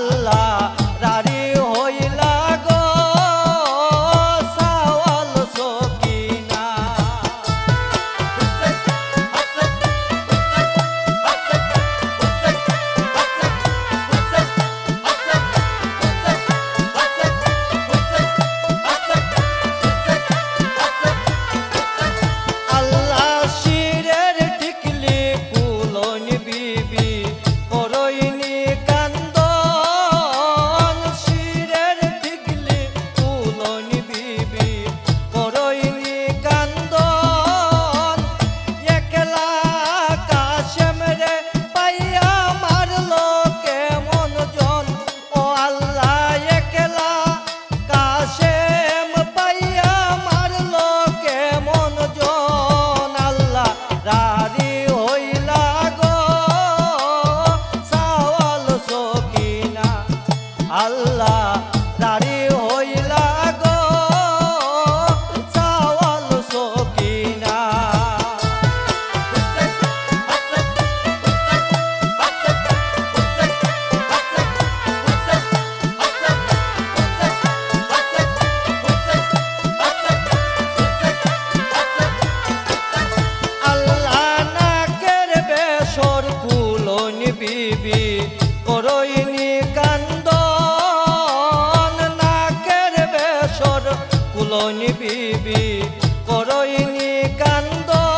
আল্লাহ রারি colon বিবি করইনি কান্দন